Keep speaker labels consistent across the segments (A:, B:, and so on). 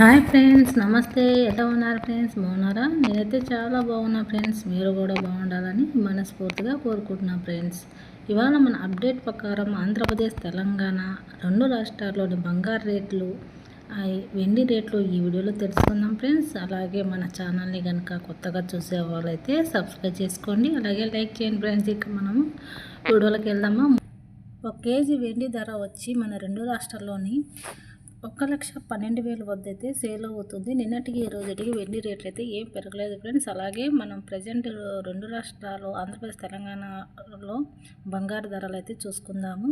A: Hi friends నమస్తే. ఎలా ఉన్నారు ఫ్రెండ్స్? బాగున్నారా? నేనైతే చాలా బాగున్నా ఫ్రెండ్స్. మీరు కూడా బాగుండాలని మనస్ఫూర్తిగా కోరుకుంటున్నా ఫ్రెండ్స్. ఇవాళ మన అప్డేట్ ప్రకారం ఆంధ్రప్రదేశ్ తెలంగాణ రెండు రాష్ట్రాల్లోని బంగారు రేట్లు వెండి రేట్లు ఈ వీడియోలో తెలుసుకుందాం ఫ్రెండ్స్. అలాగే మన ఛానల్ని కనుక కొత్తగా చూసే వాళ్ళైతే సబ్స్క్రైబ్ చేసుకోండి. అలాగే లైక్ చేయండి ఫ్రెండ్స్. ఇక మనము వీడియోలోకి వెళ్దామా? ఒక కేజీ వెండి ధర వచ్చి మన రెండు రాష్ట్రాల్లోని ఒక్క లక్ష పన్నెండు వేల వద్ద అయితే సేల్ అవుతుంది. నిన్నటికి ఈ రోజుటికి వెండి రేట్లు అయితే ఏం పెరగలేదు ఫ్రెండ్స్. అలాగే మనం ప్రజెంట్ రెండు రాష్ట్రాలు ఆంధ్రప్రదేశ్ తెలంగాణలో బంగారు ధరలు అయితే చూసుకుందాము.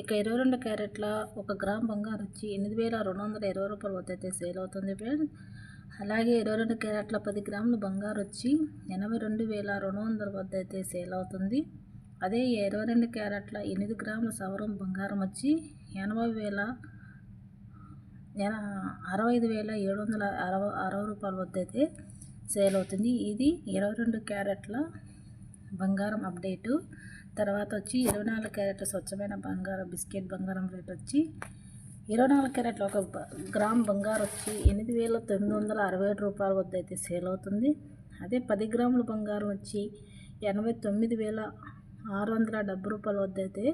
A: ఇక ఇరవై రెండు క్యారెట్ల ఒక గ్రామ్ బంగారు వచ్చి ఎనిమిది వేల రెండు వందల ఇరవై రూపాయల వద్ద అయితే సేల్ అవుతుంది ఫ్రెండ్స్. అలాగే ఇరవై రెండు క్యారెట్ల పది గ్రాములు బంగారు వచ్చి ఎనభై రెండు వేల రెండు వందల వద్ద అయితే సేల్ అవుతుంది. అదే ఇరవై రెండు క్యారెట్ల ఎనిమిది గ్రాముల సవరం బంగారం వచ్చి ఎనభై వేల అరవై ఐదు వేల ఏడు వందల అరవై అరవై రూపాయల వద్ద అయితే సేల్ అవుతుంది ఇది ఇరవై రెండు క్యారెట్ల బంగారం అప్డేటు. తర్వాత వచ్చి ఇరవై నాలుగు క్యారెట్ల స్వచ్ఛమైన బంగారం బిస్కెట్ బంగారం రేట్ వచ్చి ఇరవై నాలుగు క్యారెట్ల ఒక గ్రామ్ బంగారం వచ్చి ఎనిమిది వేల తొమ్మిది వందల అరవై ఏడు రూపాయల వద్ద అయితే సేల్ అవుతుంది అదే పది గ్రాముల బంగారం వచ్చి ఎనభై తొమ్మిది వేల ఆరు వందల డెబ్బై రూపాయల వద్ద అయితే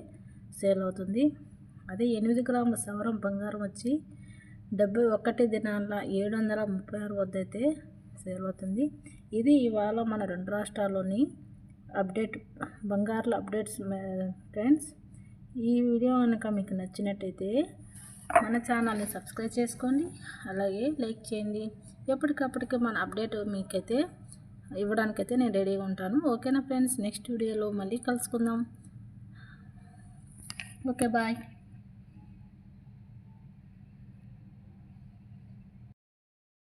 A: సేల్ అవుతుంది అదే ఎనిమిది గ్రాముల సవరం బంగారం వచ్చి డెబ్బై ఒకటి దినాల ఏడు వందల ముప్పై ఆరు వద్ద అయితే సేల్ అవుతుంది ఇది ఇవాళ మన రెండు రాష్ట్రాల్లోని అప్డేట్ బంగారుల అప్డేట్స్ ఫ్రెండ్స్. ఈ వీడియో కనుక మీకు నచ్చినట్టయితే మన ఛానల్ని సబ్స్క్రైబ్ చేసుకోండి. అలాగే లైక్ చేయండి. ఎప్పటికప్పటికి మన అప్డేట్ మీకైతే ఇవ్వడానికైతే నేను రెడీగా ఉంటాను. ఓకేనా ఫ్రెండ్స్? నెక్స్ట్ వీడియోలో మళ్ళీ కలుసుకుందాం. Okay bye.